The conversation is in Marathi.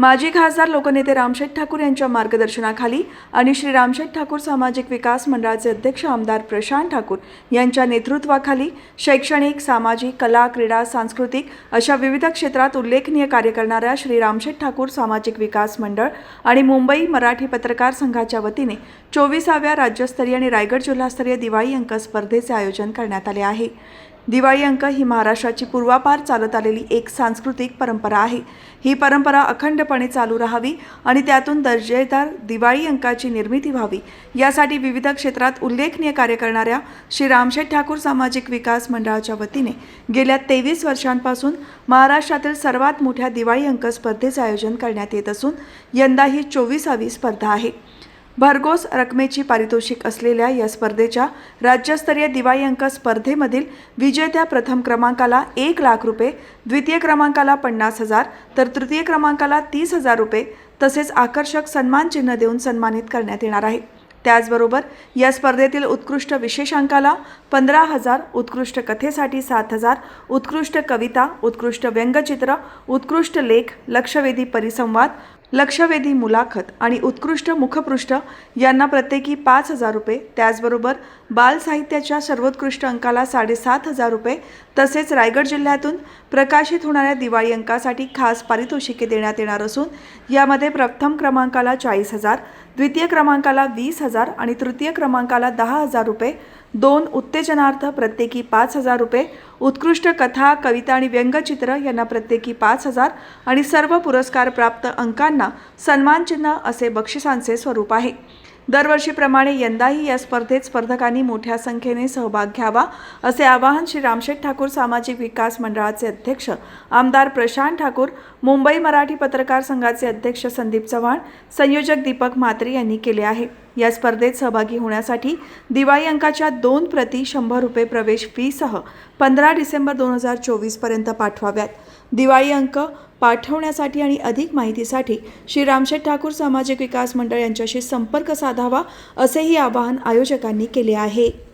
माजी खासदार लोकनेते रामशेठ ठाकूर यांच्या मार्गदर्शनाखाली आणि श्री रामशेठ ठाकूर सामाजिक विकास मंडळाचे अध्यक्ष आमदार प्रशांत ठाकूर यांच्या नेतृत्वाखाली शैक्षणिक सामाजिक कला क्रीडा सांस्कृतिक अशा विविध क्षेत्रात उल्लेखनीय कार्य करणाऱ्या श्री रामशेठ ठाकूर सामाजिक विकास मंडळ आणि मुंबई मराठी पत्रकार संघाच्या वतीने चोवीसाव्या राज्यस्तरीय आणि रायगड जिल्हास्तरीय दिवाळी अंक स्पर्धेचे आयोजन करण्यात आले आहे. दिवाळी अंक ही महाराष्ट्राची पूर्वापार चालत आलेली एक सांस्कृतिक परंपरा आहे. ही परंपरा अखंडपणे चालू राहावी आणि त्यातून दर्जेदार दिवाळी अंकाची निर्मिती व्हावी. यासाठी विविध क्षेत्रात उल्लेखनीय कार्य करणाऱ्या श्री रामशेठ ठाकूर सामाजिक विकास मंडळाच्या वतीने गेल्या तेवीस वर्षांपासून महाराष्ट्रातील सर्वात मोठ्या दिवाळी अंक स्पर्धेचे आयोजन करण्यात येत असून यंदा ही चोवीसावी स्पर्धा आहे. भरघोस रकमेची पारितोषिक असलेल्या या स्पर्धेच्या राज्यस्तरीय दिवाळी अंक स्पर्धेमधील विजेत्या प्रथम क्रमांकाला एक लाख रुपये द्वितीय क्रमांकाला पन्नास हजार तर तृतीय क्रमांकाला तीस हजार रुपये तसेच आकर्षक सन्मान चिन्ह देऊन सन्मानित करण्यात येणार आहे. त्याचबरोबर या स्पर्धेतील उत्कृष्ट विशेषांकाला पंधरा हजार उत्कृष्ट कथेसाठी सात हजार उत्कृष्ट कविता उत्कृष्ट व्यंगचित्र उत्कृष्ट लेख लक्षवेधी परिसंवाद लक्षवेधी मुलाखत आणि उत्कृष्ट मुखपृष्ठ यांना प्रत्येकी पाच हजार रुपये त्याचबरोबर बाल साहित्याच्या सर्वोत्कृष्ट अंकाला साडेसात हजार रुपये तसेच रायगड जिल्ह्यातून प्रकाशित होणाऱ्या दिवाळी अंकासाठी खास पारितोषिके देण्यात येणार असून यामध्ये प्रथम क्रमांकाला चाळीस हजार द्वितीय क्रमांकाला वीस हजार आणि तृतीय क्रमांकाला दहा हजार रुपये दोन उत्तेजनार्थ प्रत्येकी पाच हजार रुपये उत्कृष्ट कथा कविता आणि व्यंगचित्र यांना प्रत्येकी पाच हजार आणि सर्व पुरस्कार प्राप्त अंकांना सन्मानचिन्ह असे बक्षिसांचे स्वरूप आहे. दरवर्षीप्रमाणे यंदाही या स्पर्धेत स्पर्धकांनी मोठ्या संख्येने सहभाग घ्यावा असे आवाहन श्री रामशेठ ठाकूर सामाजिक विकास मंडळाचे अध्यक्ष आमदार प्रशांत ठाकूर मुंबई मराठी पत्रकार संघाचे अध्यक्ष संदीप चव्हाण संयोजक दीपक म्हात्रे यांनी केले आहे. या स्पर्धेत सहभागी होण्यासाठी दिवाळी अंकाच्या दोन प्रती शंभर रुपये प्रवेश फीसह पंधरा डिसेंबर दोन हजार चोवीसपर्यंत पाठवाव्यात. दिवाळी अंक पाठवण्यासाठी आणि अधिक माहितीसाठी श्री रामशेठ ठाकूर सामाजिक विकास मंडळ यांच्याशी संपर्क साधावा असेही आवाहन आयोजकांनी केले आहे.